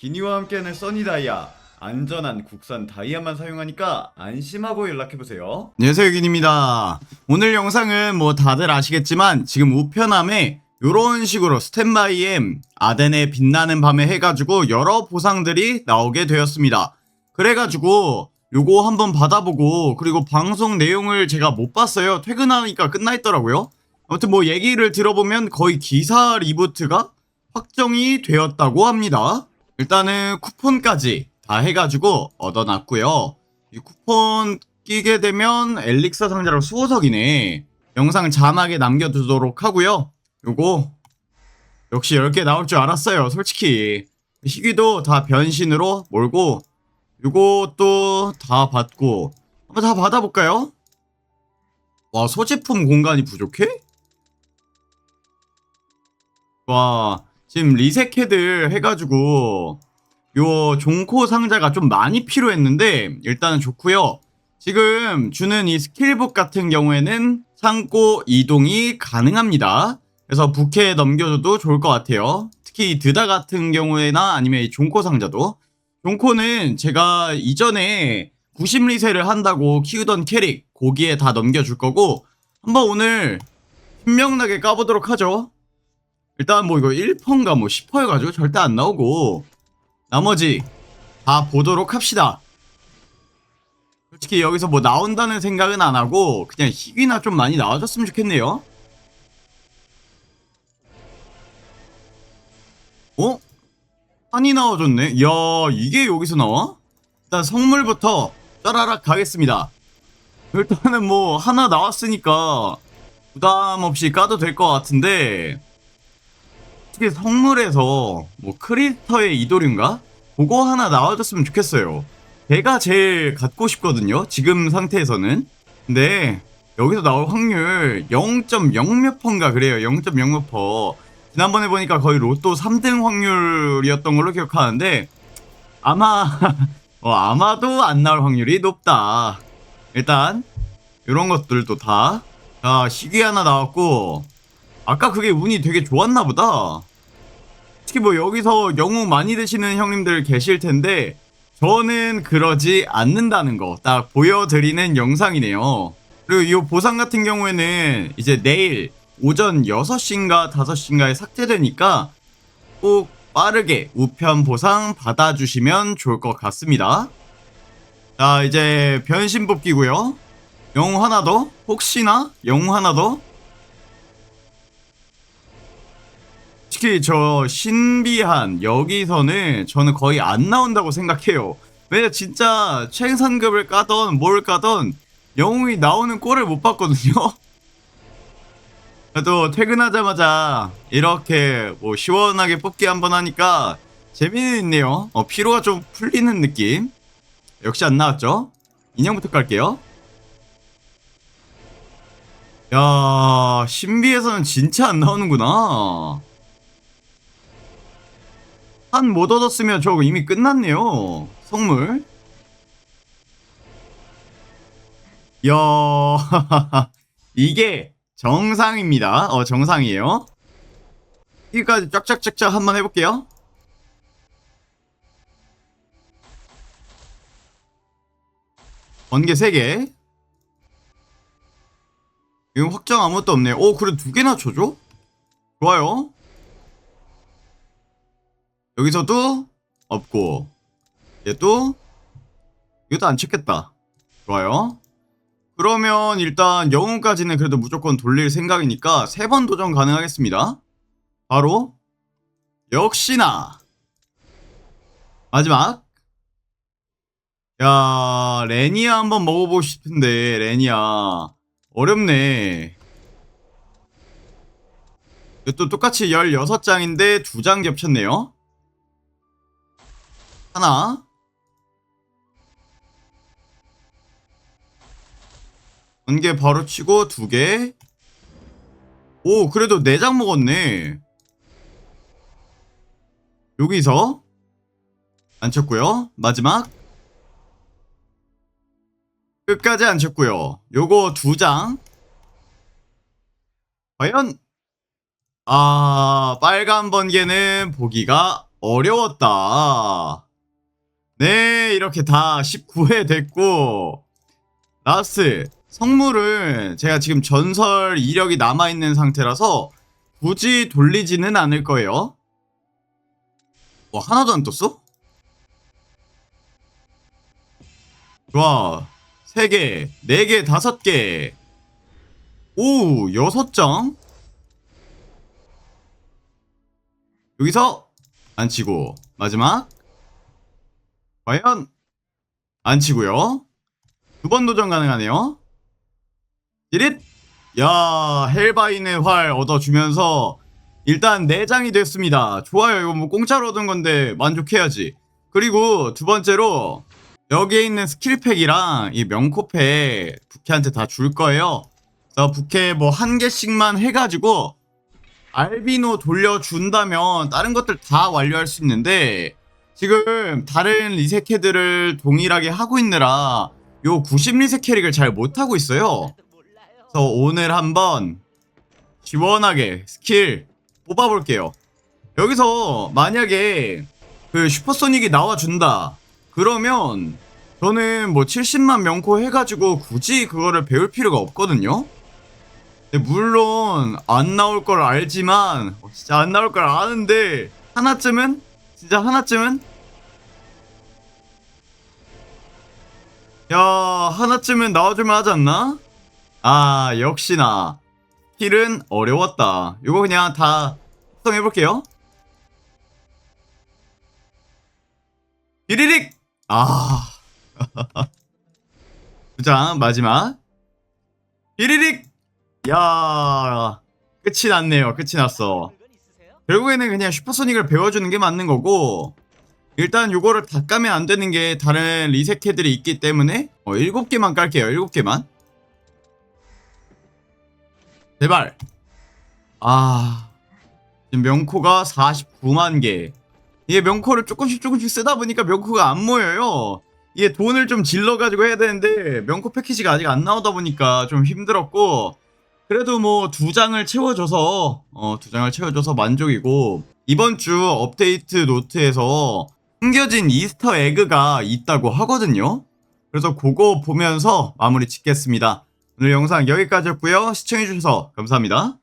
기니와 함께하는 써니다이아. 안전한 국산 다이아만 사용하니까 안심하고 연락해보세요. 안녕하세요 기니입니다. 오늘 영상은 뭐 다들 아시겠지만 지금 우편함에 요런 식으로 스탠바이엠 아덴의 빛나는 밤에 해가지고 여러 보상들이 나오게 되었습니다. 그래가지고 요거 한번 받아보고 그리고 방송 내용을 제가 못 봤어요. 퇴근하니까 끝나 있더라고요. 아무튼 뭐 얘기를 들어보면 거의 기사 리부트가 확정이 되었다고 합니다 일단은 쿠폰까지 다 해가지고 얻어놨고요. 이 쿠폰 끼게 되면 엘릭서 상자로 수호석이네. 영상 자막에 남겨두도록 하고요. 요거 역시 10개 나올 줄 알았어요. 솔직히 희귀도 다 변신으로 몰고 요것도 다 받고 한번 다 받아볼까요? 와 소지품 공간이 부족해? 와 지금 리셋캐들 해가지고 요 종코 상자가 좀 많이 필요했는데 일단은 좋고요. 지금 주는 이 스킬북 같은 경우에는 창고 이동이 가능합니다. 그래서 부캐 넘겨줘도 좋을 것 같아요. 특히 이 드다 같은 경우에나 아니면 이 종코 상자도 종코는 제가 이전에 90 리세를 한다고 키우던 캐릭 거기에 다 넘겨줄 거고 한번 오늘 신명나게 까보도록 하죠. 일단 뭐 이거 1퍼인가 뭐 10퍼여가지고 절대 안 나오고 나머지 다 보도록 합시다. 솔직히 여기서 뭐 나온다는 생각은 안 하고 그냥 희귀나 좀 많이 나와줬으면 좋겠네요. 어? 한이 나와줬네. 이야 이게 여기서 나와? 일단 성물부터 짜라락 가겠습니다. 일단은 뭐 하나 나왔으니까 부담 없이 까도 될 것 같은데 특히 성물에서 뭐 크리스터의 이도류인가? 그거 하나 나와줬으면 좋겠어요. 제가 제일 갖고 싶거든요. 지금 상태에서는. 근데 여기서 나올 확률 0.0몇 퍼인가 그래요. 0.0몇 퍼. 지난번에 보니까 거의 로또 3등 확률이었던 걸로 기억하는데 아마 어, 아마도 안 나올 확률이 높다. 일단 이런 것들도 다. 자 시기 하나 나왔고 아까 그게 운이 되게 좋았나 보다. 특히 뭐 여기서 영웅 많이 드시는 형님들 계실 텐데 저는 그러지 않는다는 거 딱 보여드리는 영상이네요. 그리고 이 보상 같은 경우에는 이제 내일 오전 6시인가 5시인가에 삭제되니까 꼭 빠르게 우편 보상 받아주시면 좋을 것 같습니다. 자 이제 변신 뽑기고요. 영웅 하나 더? 혹시나 영웅 하나 더? 특히 저 신비한 여기서는 저는 거의 안 나온다고 생각해요. 왜냐 진짜 최상급을 까던 뭘 까던 영웅이 나오는 꼴을 못 봤거든요. 그래도 퇴근하자마자 이렇게 뭐 시원하게 뽑기 한번 하니까 재미있네요. 어, 피로가 좀 풀리는 느낌. 역시 안 나왔죠? 인형부터 깔게요. 야, 신비에서는 진짜 안 나오는구나. 한 못 얻었으면 저거 이미 끝났네요. 성물. 야, 이게 정상입니다. 어, 정상이에요. 여기까지 쫙쫙쫙쫙 한번 해볼게요. 번개 3개. 이건 확정 아무것도 없네. 오, 그래 두 개나 쳐줘? 좋아요. 여기서도 없고 얘도 이것도 안 찍겠다. 좋아요. 그러면 일단 영웅까지는 그래도 무조건 돌릴 생각이니까 세 번 도전 가능하겠습니다. 바로 역시나 마지막. 야 레니아 한번 먹어보고 싶은데 레니아. 어렵네. 또 똑같이 16장인데 두 장 겹쳤네요 하나. 번개 바로 치고 두개 오 그래도 네장 먹었네. 여기서 안 쳤고요. 마지막. 끝까지 안 쳤고요. 요거 두 장. 과연 아 빨간 번개는 보기가 어려웠다. 네, 이렇게 다 19회 됐고, 라스트, 성물을 제가 지금 전설 이력이 남아있는 상태라서 굳이 돌리지는 않을 거예요. 와, 하나도 안 떴어? 좋아. 3개, 4개, 5개. 오, 6장? 여기서 안 치고 마지막 과연 안 치고요. 두 번 도전 가능하네요. 디릿 야 헬바인의 활 얻어주면서 일단 4장이 됐습니다. 좋아요. 이거 뭐 공짜로 얻은 건데 만족해야지. 그리고 두 번째로 여기에 있는 스킬팩이랑 이 명코팩 부캐한테 다 줄 거예요. 그래서 부캐 뭐 한 개씩만 해가지고 알비노 돌려준다면 다른 것들 다 완료할 수 있는데 지금 다른 리셋캐들을 동일하게 하고 있느라 요 90 리셋 캐릭을 잘 못하고 있어요. 그래서 오늘 한번 시원하게 스킬 뽑아볼게요. 여기서 만약에 그 슈퍼소닉이 나와준다. 그러면 저는 뭐 70만 명코 해가지고 굳이 그거를 배울 필요가 없거든요. 물론 안 나올 걸 알지만 어, 진짜 안 나올 걸 아는데 하나쯤은 진짜 하나쯤은? 야 하나쯤은 나와줄만 하지 않나? 아 역시나. 힐은 어려웠다. 이거 그냥 다 합성해볼게요. 비리릭! 아. 두장 마지막. 비리릭! 야 끝이 났네요. 끝이 났어 결국에는 그냥 슈퍼소닉을 배워주는 게 맞는 거고 일단 요거를 다 까면 안 되는 게 다른 리셋캐들이 있기 때문에 어, 7개만 깔게요 7개만. 제발. 아 지금 명코가 49만 개. 이게 명코를 조금씩 조금씩 쓰다 보니까 명코가 안 모여요. 이게 돈을 좀 질러가지고 해야 되는데 명코 패키지가 아직 안 나오다 보니까 좀 힘들었고 그래도 뭐 두 장을 채워줘서 어 두 장을 채워줘서 만족이고 이번 주 업데이트 노트에서 숨겨진 이스터 에그가 있다고 하거든요. 그래서 그거 보면서 마무리 짓겠습니다. 오늘 영상 여기까지였고요. 시청해주셔서 감사합니다.